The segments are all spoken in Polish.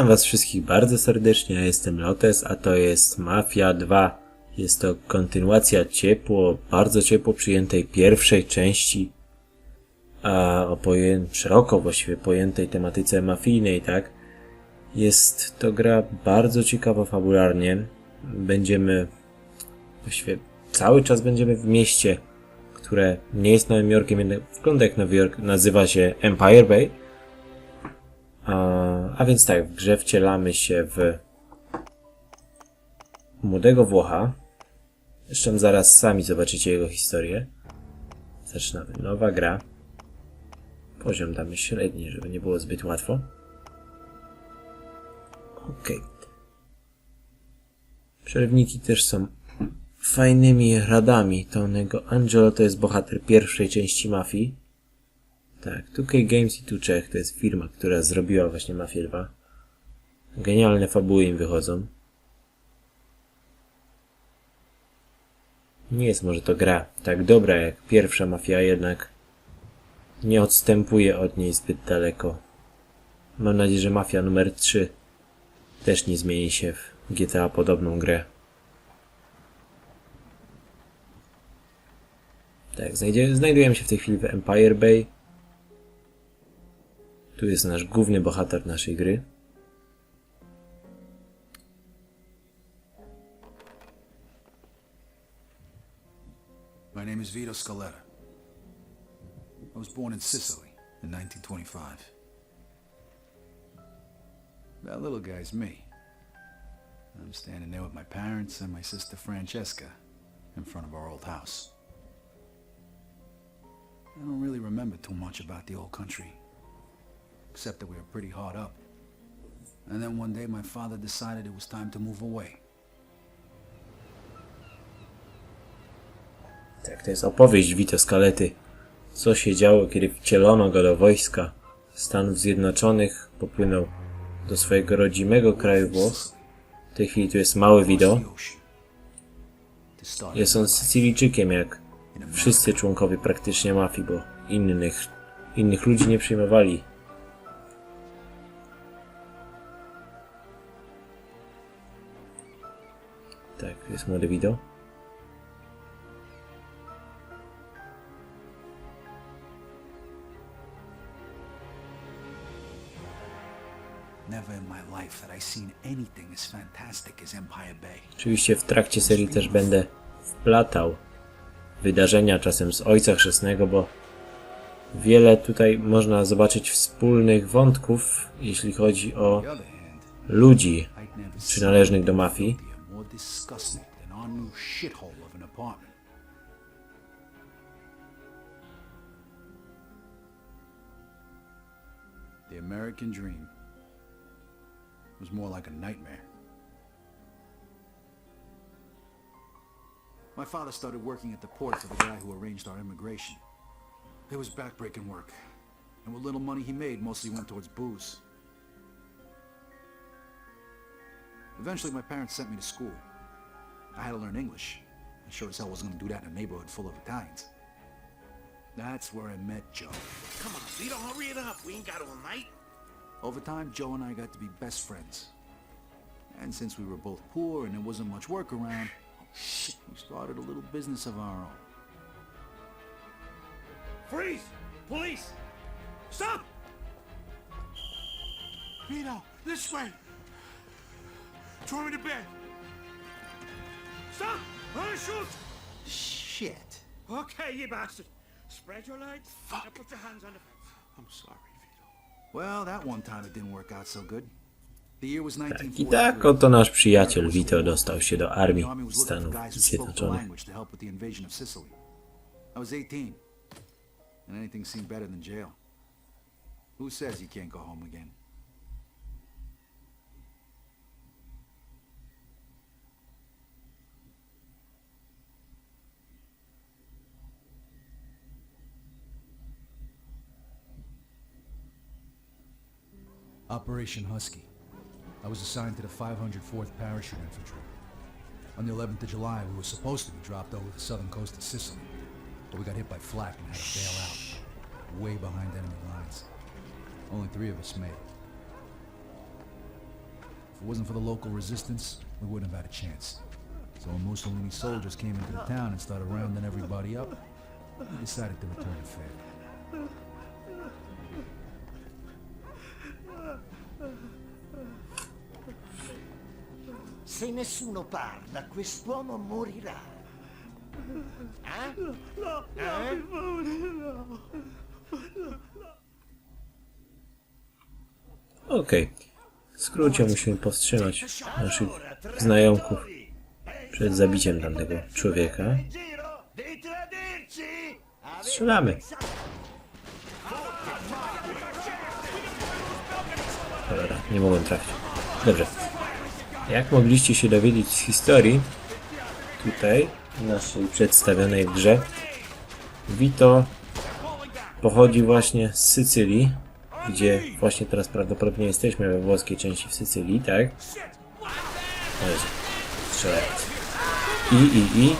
Witam was wszystkich bardzo serdecznie, ja jestem Lotes, a to jest Mafia 2. Jest to kontynuacja ciepło, bardzo ciepło przyjętej pierwszej części, a o poję- szeroko właściwie pojętej tematyce mafijnej, tak? Jest to gra bardzo ciekawa fabularnie. Będziemy, właściwie cały czas będziemy w mieście, które nie jest Nowym Jorkiem, jednak wygląda jak Nowy Jork, nazywa się Empire Bay. A, a więc tak, w grze wcielamy się w młodego Włocha. Zresztą zaraz sami zobaczycie jego historię. Zaczynamy. Nowa gra. Poziom damy średni, żeby nie było zbyt łatwo. Okej. Przerwniki też są fajnymi radami. Tonego Angelo to jest bohater pierwszej części Mafii. Tak, 2K Games i tu Czech to jest firma, która zrobiła właśnie Mafię 2. Genialne fabuły im wychodzą. Nie jest może to gra tak dobra jak pierwsza Mafia, jednak nie odstępuje od niej zbyt daleko. Mam nadzieję, że Mafia numer 3 też nie zmieni się w GTA podobną grę. Tak, znajdujemy się w tej chwili w Empire Bay. Tu jest nasz główny bohater naszej gry. My name is Vito Scaletta. I was born in Sicily in 1925. That little guy's me. I'm standing there with my parents and my sister Francesca in front of our old house. I don't really remember too much about the old country, except that we were pretty hard up. And then one day my father decided it was time to move away. Tak, to jest opowieść Vito Scalety. Co się działo, kiedy wcielono go do wojska Stanów Zjednoczonych, popłynął do swojego rodzimego kraju Włoch. W tej chwili tu jest mały start Jest on Sycylijczykiem, jak wszyscy członkowie praktycznie mafii, bo innych, innych ludzi nie przyjmowali. Fantastic as Empire Bay. Oczywiście w trakcie serii też będę wplatał wydarzenia czasem z Ojca Chrzestnego, bo wiele tutaj można zobaczyć wspólnych wątków, jeśli chodzi o ludzi przynależnych do mafii. More disgusting than our new shithole of an apartment. The American dream was more like a nightmare. My father started working at the port for the guy who arranged our immigration. It was backbreaking work, and what little money he made mostly went towards booze. Eventually, my parents sent me to school. I had to learn English. I sure as hell wasn't going to do that in a neighborhood full of Italians. That's where I met Joe. Come on, Vito, hurry it up. We ain't got all night. Over time, Joe and I got to be best friends. And since we were both poor and there wasn't much work around, we started a little business of our own. Freeze! Police! Stop! Vito, this way. Throw me to bed. Stop! I'm gonna shoot! Shit. Okay, you bastard. Spread your legs. Now put your hands on the fence. I'm sorry, Vito. Well, that one time it didn't work out so good. The year was I 1943. tak oto nasz przyjaciel Vito dostał się do armii Stanów Zjednoczonych. language to help with the invasion of Sicily. I was 18, and anything seemed better than jail. Who says you can't go home again? Operation Husky. I was assigned to the 504th Parachute Infantry. On the 11th of July, we were supposed to be dropped over the southern coast of Sicily, but we got hit by flak and had to bail out, way behind enemy lines. Only three of us made it. If it wasn't for the local resistance, we wouldn't have had a chance. So when Mussolini's soldiers came into the town and started rounding everybody up, we decided to return the favor. Se nessuno parla, quest'uomo morirà. Eh? Eh? Okej. W skrócie musimy powstrzymać naszych znajomków przed zabiciem tamtego człowieka. Strzelamy. Cholera, nie mogłem trafić. Dobrze. Jak mogliście się dowiedzieć z historii, tutaj, naszej przedstawionej w grze, Vito pochodzi właśnie z Sycylii, gdzie właśnie teraz prawdopodobnie jesteśmy we włoskiej części w Sycylii, tak? O. I, i, i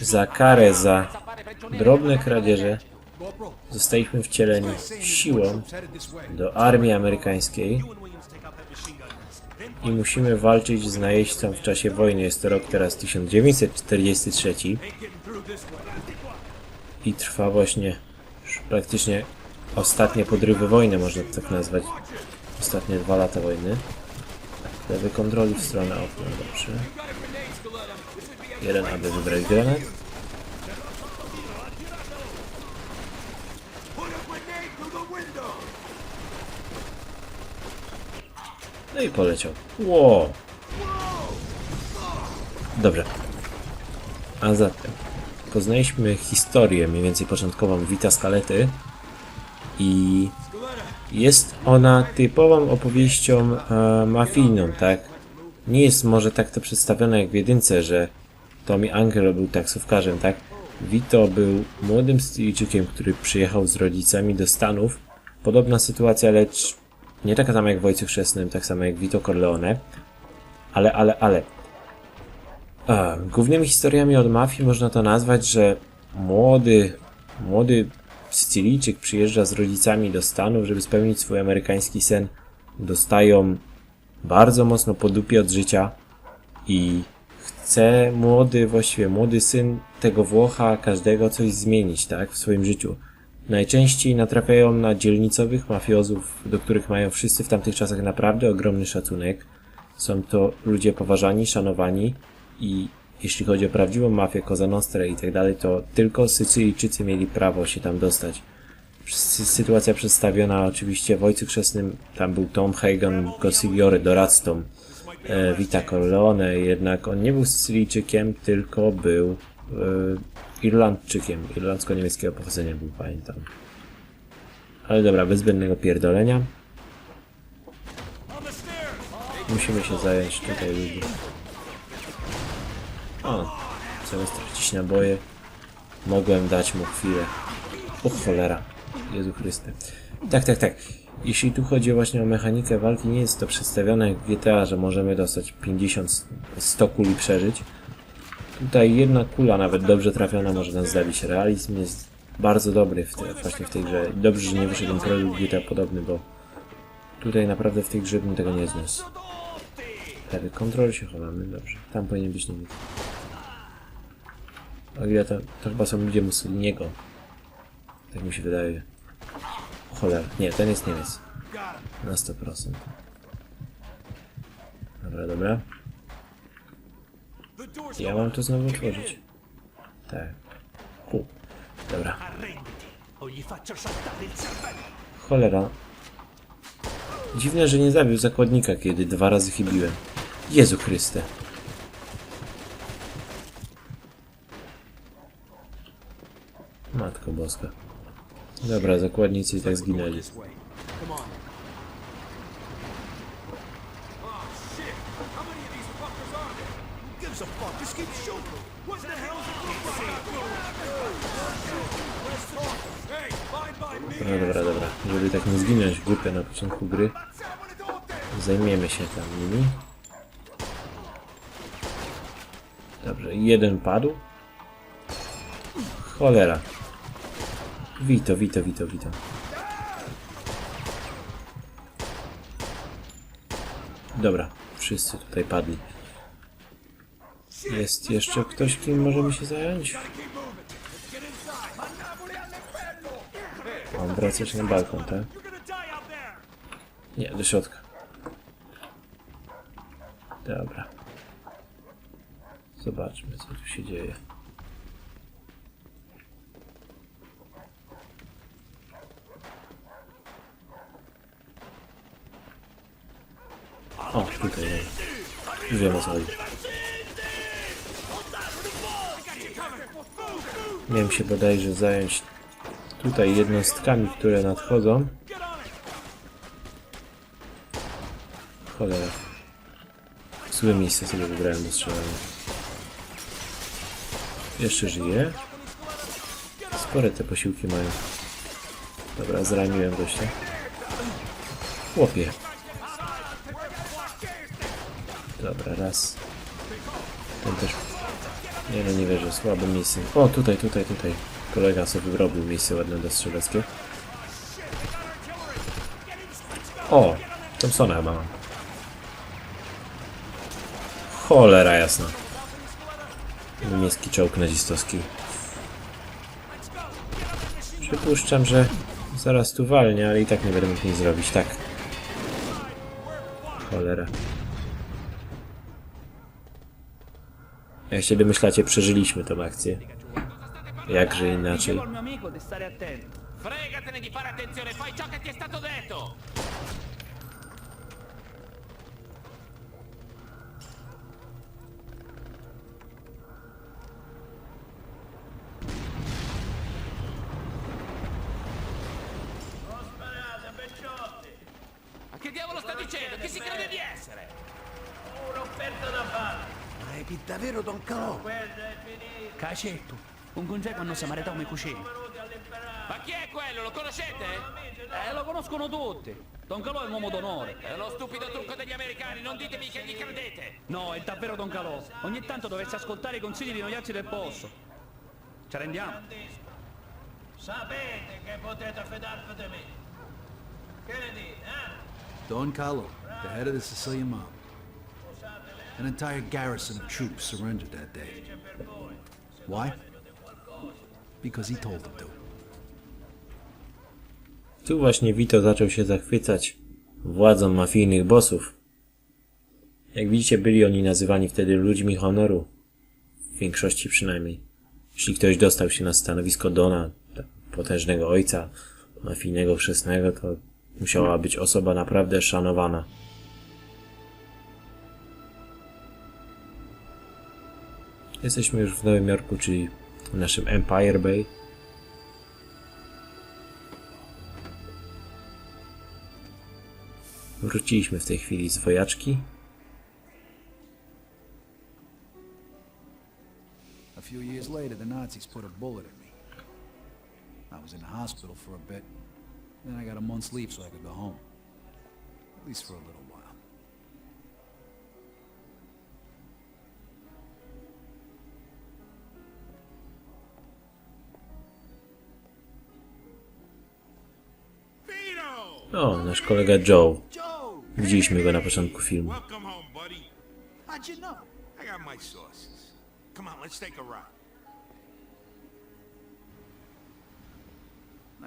za karę za drobne kradzieże zostaliśmy wcieleni siłą do armii amerykańskiej i musimy walczyć z najeźdźcą w czasie wojny. Jest to rok teraz 1943 i trwa właśnie praktycznie ostatnie podrywy wojny, można to tak nazwać. Ostatnie dwa lata wojny. Lewy kontroli w stronę okna, dobrze. Jeden, aby wybrać granat. No i poleciał. Wow. Dobrze. A zatem poznaliśmy historię mniej więcej początkową Vita Scalety i jest ona typową opowieścią e, mafijną, tak? Nie jest może tak to przedstawione jak w jedynce, że Tommy Angelo był taksówkarzem, tak? Vito był młodym Stylijczykiem, który przyjechał z rodzicami do Stanów. Podobna sytuacja, lecz nie taka sama jak w Ojcu Chrzestnym, tak samo jak Vito Corleone. Ale, ale, ale. Głównymi historiami od mafii można to nazwać, że młody, młody Sycylijczyk przyjeżdża z rodzicami do Stanów, żeby spełnić swój amerykański sen. Dostają bardzo mocno po dupie od życia i chce młody, właściwie młody syn tego Włocha, każdego coś zmienić, tak, w swoim życiu. Najczęściej natrafiają na dzielnicowych mafiozów, do których mają wszyscy w tamtych czasach naprawdę ogromny szacunek. Są to ludzie poważani, szanowani i jeśli chodzi o prawdziwą mafię, Cosa Nostra i tak dalej, to tylko Sycylijczycy mieli prawo się tam dostać. Sy- Sytuacja przedstawiona oczywiście w Ojcu Chrzestnym, tam był Tom Hagen, Consigliore, doradcą e, Vita Corleone, jednak on nie był Sycylijczykiem, tylko był e, Irlandczykiem, irlandzko-niemieckiego pochodzenia był, pamiętam. Ale dobra, bez zbędnego pierdolenia. Musimy się zająć tutaj ludzi. O, zamiast tracić naboje, mogłem dać mu chwilę. O cholera, Jezu Chryste. Tak, tak, tak. Jeśli tu chodzi właśnie o mechanikę walki, nie jest to przedstawione jak w GTA, że możemy dostać 50, 100 kuli przeżyć. Tutaj jedna kula, nawet dobrze trafiona, może nas zabić. Realizm jest bardzo dobry w te, właśnie w tej grze. Dobrze, że nie wyszedł produkt GTA podobny, bo tutaj naprawdę w tej grze bym tego nie zniósł. Lewy kontrol się chowamy, dobrze. Tam powinien być Niemiec. O ile to, to chyba są ludzie Mussoliniego. Tak mi się wydaje. Cholera, nie, ten jest Niemiec. Na 100%. Dobra, dobra. Ja mam to znowu otworzyć. Tak. Hu. Dobra. Cholera. Dziwne, że nie zabił zakładnika, kiedy dwa razy chybiłem. Jezu Chryste. Matko Boska. Dobra, zakładnicy i tak zginęli. Gives a fuck, just keep shooting! What the hell's a Dobra, dobra, dobra. Żeby tak nie zginąć w grupie na początku gry, zajmiemy się tam nimi. Dobrze, jeden padł. Cholera. Wito, wito, wito, wito. Dobra, wszyscy tutaj padli. Jest jeszcze ktoś, kim możemy się zająć? Mam wracać na balkon, tak? Nie, do środka. Dobra. Zobaczmy, co tu się dzieje. O, tutaj. Już wiem o co chodzi. Miałem się bodajże zająć tutaj jednostkami, które nadchodzą. Cholera. Złe miejsce sobie wybrałem do strzelania. Jeszcze żyje. Spore te posiłki mają. Dobra, zraniłem gościa. Chłopie. Dobra, raz. Ten też... Nie no, nie wierzę, słabe miejsce. O, tutaj, tutaj, tutaj. Kolega sobie wyrobił miejsce ładne do strzeleckie. O! Thompsona chyba mam. Cholera jasna. Niemiecki czołg nazistowski. Przypuszczam, że zaraz tu walnie, ale i tak nie będę mógł nic zrobić. Tak. Cholera. Jak się domyślacie, przeżyliśmy tą akcję. Jakże inaczej. Fregatene di fare attenzione, fai ciò che ti è stato detto! Che diavolo sta dicendo? Chi si crede di essere? Un'offerta da fare! Ma è davvero Don Calò? Quello è finito! Cacetto! Un congeco quando si maritò come cucina. Ma chi è quello? Lo conoscete? Eh, lo conoscono tutti. Don Calò è un uomo d'onore. È lo stupido trucco degli americani, non ditemi che gli credete! No, è davvero Don Calò. Ogni tanto dovresti ascoltare i consigli di noi altri del posto. Ci rendiamo? Sapete che potete fidarvi di me. Che ne dite, eh? Don Carlo, the head of the Sicilian mob. An entire garrison of troops surrendered that day. Why? Because he told them to. Tu właśnie Vito zaczął się zachwycać władzą mafijnych bossów. Jak widzicie, byli oni nazywani wtedy ludźmi honoru. W większości przynajmniej. Jeśli ktoś dostał się na stanowisko Dona, tak, potężnego ojca, mafijnego chrzestnego, to musiała być osoba naprawdę szanowana. Jesteśmy już w Nowym Jorku, czyli w naszym Empire Bay. Wróciliśmy w tej chwili z wojaczki. A few years later, the Nazis put a bullet in me. I was in the hospital for a bit. Then I got a month's leave so I could go home. At least for a little O, nasz kolega Joe. Joe! Widzieliśmy go na początku filmu.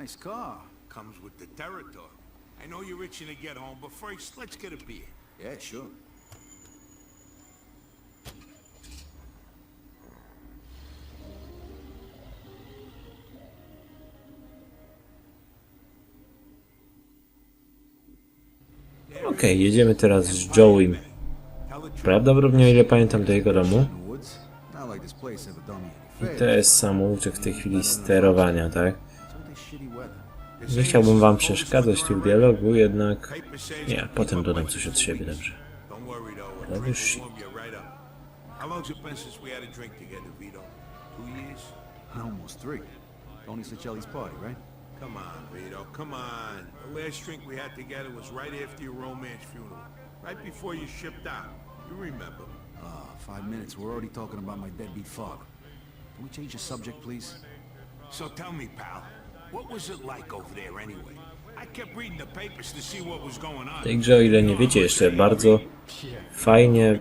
Nice car. Comes with the territory. I know you're itching to get home, but first, let's get a beer. Yeah, sure. Okej, jedziemy teraz z Joe'im. Prawdopodobnie, o ile pamiętam, do jego domu. I to jest samouczek w tej chwili sterowania, tak? Nie chciałbym wam przeszkadzać tu w dialogu, jednak... Nie, potem dodam coś od siebie, dobrze. Your shit. How long's it been since we had a drink together, Vito? Two years? Almost three. Tony Sicelli's party, right? Come on, Vito, come on. The last drink we had together was right after your romance funeral. Right before you shipped out. You remember. Ah, five minutes. We're already talking about my deadbeat father. Can we change the subject, please? So tell me, pal, what was it like over there anyway? I kept reading the papers to see what was going on. Grze, o ile nie wiecie jeszcze, bardzo fajnie...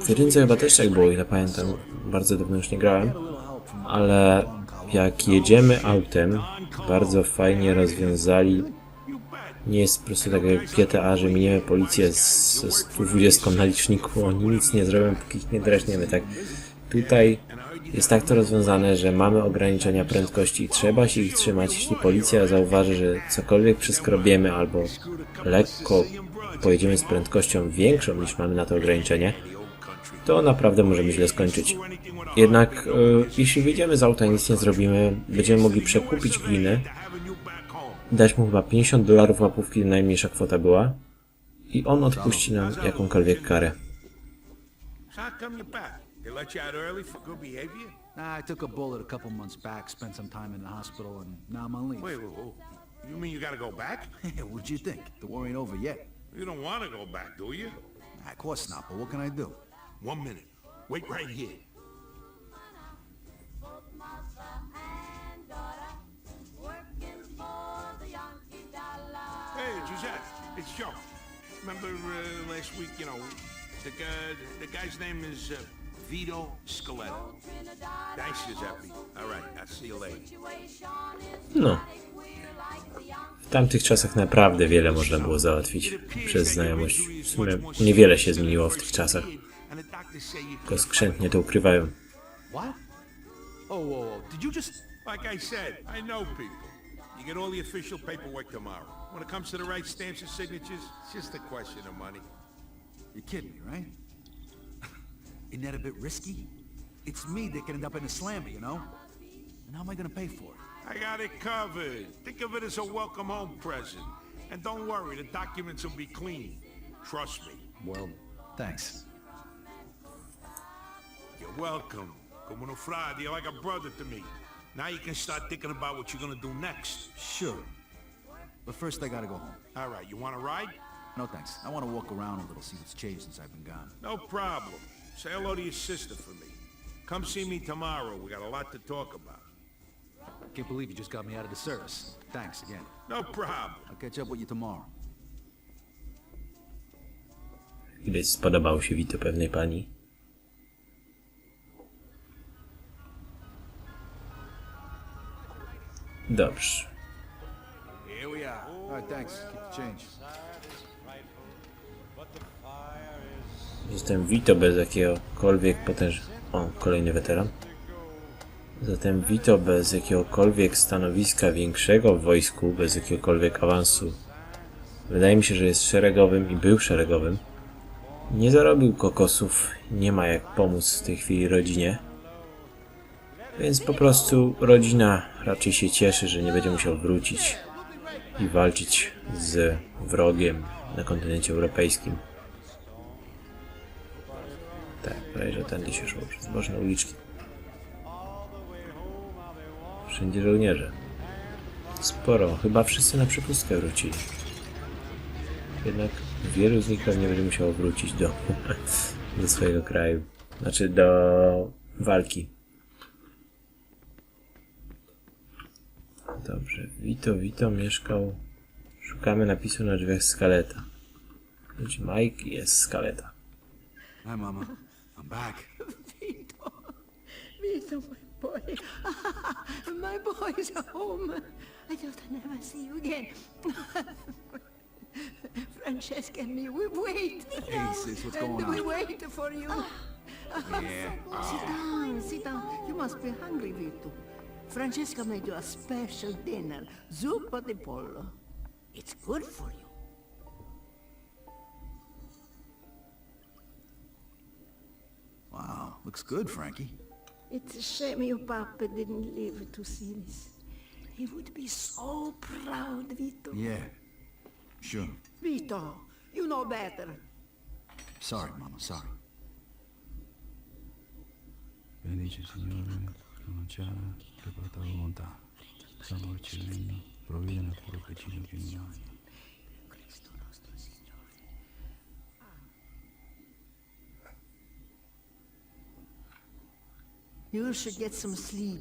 W jedynce chyba też tak było, ile pamiętam. Bardzo dawno już nie grałem. Ale jak jedziemy autem, bardzo fajnie rozwiązali. Nie jest po prostu tak jak GTA, że miniemy policję z 120 na liczniku, oni nic nie zrobią, póki ich nie drażniemy, tak? Tutaj jest tak to rozwiązane, że mamy ograniczenia prędkości i trzeba się ich trzymać. Jeśli policja zauważy, że cokolwiek przeskrobiemy albo lekko pojedziemy z prędkością większą niż mamy na to ograniczenie, to naprawdę możemy źle skończyć. Jednak e, jeśli wyjdziemy z auta i nic nie zrobimy, będziemy mogli przekupić home. dać mu chyba 50 dolarów łapówki, najmniejsza kwota była, i on odpuści nam jakąkolwiek karę. Nah, I took a bullet a couple months back, spent some time in the hospital, and now I'm on leave. Wait, wait, wait. You mean you gotta go back? What'd you think? The war ain't over yet. You don't want to go back, do you? Of course not, but what can I do? One minute. Wait right here. Hey, Giuseppe, it's Joe. Remember uh, last week, you know, the guy, the guy's name is uh, Vito Scaletta. Thanks, Giuseppe. All right, I'll see you later. No. W tamtych czasach naprawdę wiele można było załatwić przez znajomość. W sumie niewiele się zmieniło w tych czasach. Tylko skrzętnie to ukrywają. What? Oh, whoa, whoa. Did you just... Like I said, I know people. You get all the official paperwork tomorrow. When it comes to the right stamps and signatures, it's just a question of money. You're kidding me, right? Isn't that a bit risky? It's me that can end up in a slammer, you know? And how am I gonna pay for it? I got it covered. Think of it as a welcome home present. And don't worry, the documents will be clean. Trust me. Well, thanks. You're welcome. Como no frade, you're like a brother to me. Now you can start thinking about what you're gonna do next. Sure. But first I gotta go home. All right, you wanna ride? No thanks. I wanna walk around a little, see what's changed since I've been gone. No problem. Say hello to your sister for me. Come see me tomorrow. We got a lot to talk about. Can't believe you just got me out of the service. Thanks again. No problem. I'll catch up with you tomorrow. Widać spodobał się Wito pewnej pani. Change. Zatem Vito bez jakiegokolwiek potęż... O, kolejny weteran. Zatem Vito bez jakiegokolwiek stanowiska większego w wojsku, bez jakiegokolwiek awansu. Wydaje mi się, że jest szeregowym i był szeregowym. Nie zarobił kokosów, nie ma jak pomóc w tej chwili rodzinie. Więc po prostu rodzina raczej się cieszy, że nie będzie musiał wrócić i walczyć z wrogiem na kontynencie europejskim. Tak, prawie że tędy się szło przez boczne uliczki. Wszędzie żołnierze. Sporo, chyba wszyscy na przepustkę wrócili. Jednak wielu z nich pewnie będzie musiało wrócić do, do swojego kraju. Znaczy do walki. Dobrze, Vito, Vito mieszkał... Szukamy napisu na drzwiach Skaleta. Być Mike jest Skaleta. Hi, Mama. I'm back. Vito, Vito, my boy. my boy's home. I thought I'd never see you again. Francesca and me, we wait. Hey, sis, what's and going we on? wait for you. Yeah. Sit down, sit down. You must be hungry, Vito. Francesca made you a special dinner, zuppa di pollo. It's good for you. Wow, looks good, Frankie. It's a shame your papa didn't live to see this. He would be so proud, Vito. Yeah. Sure. Vito, you know better. Sorry, Mama, sorry. Bendice Signore, pronunciare preparata should get some sleep.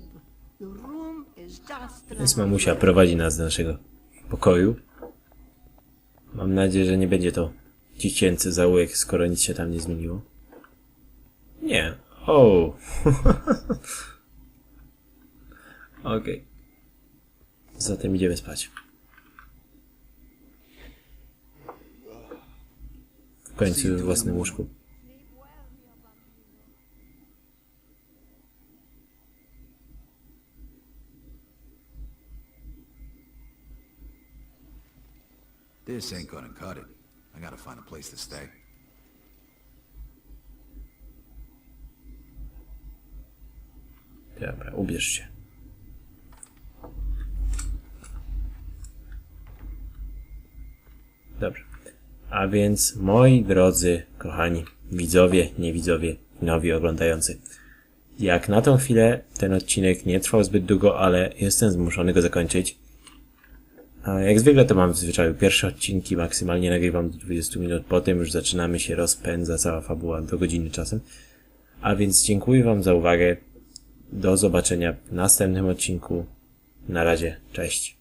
Your room is just Więc mamusia prowadzi nas do naszego pokoju. Mam nadzieję, że nie będzie to dziecięcy zaułek, skoro nic się tam nie zmieniło. Nie. O. Okej. Zatem idziemy spać. W końcu w własnym łóżku. This ain't gonna cut it. I gotta find a place to stay. Dobra, ubierz się. Dobrze. A więc, moi drodzy, kochani widzowie, niewidzowie, nowi oglądający. Jak na tą chwilę ten odcinek nie trwał zbyt długo, ale jestem zmuszony go zakończyć. A jak zwykle to mam w zwyczaju pierwsze odcinki, maksymalnie nagrywam do 20 minut, potem już zaczynamy się rozpędza cała fabuła do godziny czasem. A więc dziękuję Wam za uwagę. Do zobaczenia w następnym odcinku. Na razie, cześć.